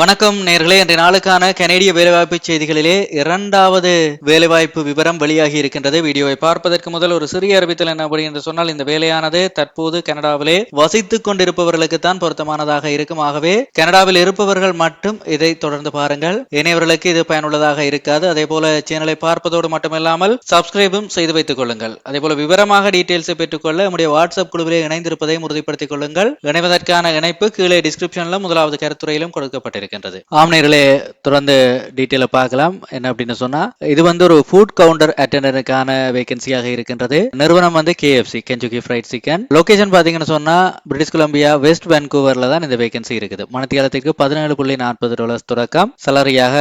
வணக்கம் நேர்களே இன்றைய நாளுக்கான கனேடிய வேலைவாய்ப்பு செய்திகளிலே இரண்டாவது வேலைவாய்ப்பு விவரம் வெளியாகி இருக்கின்றது. வீடியோவை பார்ப்பதற்கு முதல் ஒரு சிறிய அறிவித்தல் என்ன அப்படி என்று சொன்னால் இந்த வேலையானது தற்போது கனடாவிலே வசித்துக் கொண்டிருப்பவர்களுக்கு தான் பொருத்தமானதாக இருக்கும். ஆகவே கனடாவில் இருப்பவர்கள் மட்டும் இதை தொடர்ந்து பாருங்கள். இணையவர்களுக்கு இது பயனுள்ளதாக இருக்காது. அதே போல சேனலை பார்ப்பதோடு மட்டுமில்லாமல் சப்ஸ்கிரைபும் செய்து வைத்துக் கொள்ளுங்கள். அதே போல விவரமாக டீட்டெயில்ஸை பெற்றுக்கொள்ள நம்முடைய வாட்ஸ்அப் குழுவிலே இணைந்திருப்பதையும் உறுதிப்படுத்திக் கொள்ளுங்கள். இணைவதற்கான இணைப்பு கீழே டிஸ்கிரிப்ஷனில் முதலாவது கருத்துறையிலும் கொடுக்கப்பட்டிருக்கிறது. இருக்கின்றது. நேயர்களே தொடர்ந்து டீட்டெயில பார்க்கலாம். என்ன அப்படின்னு சொன்னா இது வந்து ஒரு ஃபுட் கவுண்டர் அட்டண்டனுக்கான வேகன்சியாக இருக்கின்றது. நிறுவனம் வந்து KFC Kentucky fried chicken location பாத்தீங்கன்னு சொன்னா பிரிட்டிஷ் கொலம்பியா வெஸ்ட் வேன்கூவர்ல தான் இந்த வேகன்சி இருக்குது. மனத்தியாலத்திற்கு பதினேழு புள்ளி நாற்பது டாலர்ஸ் தொடக்கம். சலரியாக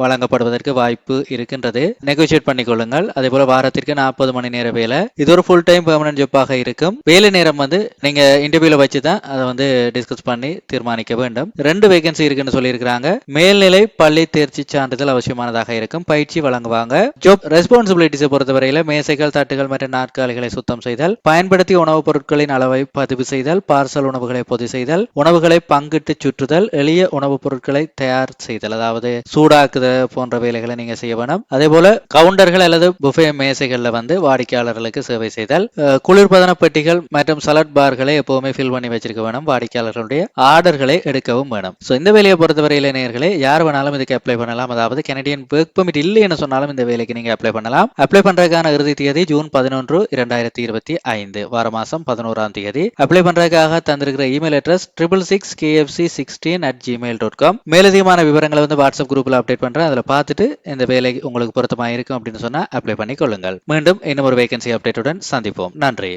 வழங்கப்படுவதற்கு வாய்ப்பு இருக்கின்றது. நெகோசியேட் பண்ணிக்கொள்ளுங்கள். அதே போல வாரத்திற்கு நாற்பது மணி நேர வேலை. இது ஒரு ஃபுல் டைம் பெர்மனன்ட் ஜாப்பாக இருக்கும். வேலை நேரம் வந்து நீங்க இன்டர்வியூல வச்சு தான் அதை வந்து டிஸ்கஸ் பண்ணி தீர்மானிக்க வேண்டும். ரெண்டு வேகன்சி இருக்குன்னு சொல்லியிருக்கிறாங்க. மேல்நிலை பள்ளி தேர்ச்சி சான்றிதழ் அவசியமானதாக இருக்கும். பயிற்சி வழங்குவாங்க. ஜாப் ரெஸ்பான்சிபிலிட்டிஸை பொறுத்தவரையில மேசைகள் தட்டுகள் மற்றும் நாற்காலிகளை சுத்தம் செய்தல் பயன்படுத்திய உணவுப் பொருட்களின் அளவை பதிவு செய்தல் பார்சல் உணவுகளை பொது செய்தல் உணவுகளை பங்கிட்டு சுற்றுதல் எளிய உணவுப் பொருட்களை தயார் செய்தல். அதாவது சூடாக்குதல் போன்ற வேலைகளை நீங்க செய்ய வேணும். அதே போல கவுண்டர்கள் அல்லது புஃபே மேசைகள்ல வந்து வாடிக்கையாளர்களுக்கு சேவை செய்தல் குளிர்பதன பெட்டிகள் மற்றும் சலட் பார்களை எப்பவுமே ஃபில் பண்ணி வச்சிருக்க வேணும். வாடிக்கையாளர்களுடைய ஆர்டர்களை எடுக்கவும் வேணும். இந்த வேலையை பொறுத்தவரையில் நேர்களே யார் வேணாலும் இதுக்கு அப்ளை பண்ணலாம். அதாவது கனடியன் ஒர்க் பர்மிட் இல்லைன்னு சொன்னாலும் இந்த வேலைக்கு நீங்க அப்ளை பண்ணலாம். அப்ளை பண்றதுக்கான இறுதி தேதி ஜூன் பதினொன்று இரண்டாயிரத்தி இருபத்தி ஐந்து. வார மாசம் பதினோராம் தேதி. அப்ளை பண்றதுக்காக தந்திருக்கிற email address triple six KFC sixteen at Gmail dot com மேலதிகமான விவரங்களை வந்து வாட்ஸ்அப் குரூப்ல அப்டேட் பண்றேன். அதில் பார்த்துட்டு இந்த வேலை உங்களுக்கு பொருத்தமாக இருக்கும் அப்படின்னு சொன்னா அப்ளை பண்ணி கொள்ளுங்கள் மீண்டும் இன்னும் ஒரு வேகன்சி அப்டேட்டுடன் சந்திப்போம். நன்றி.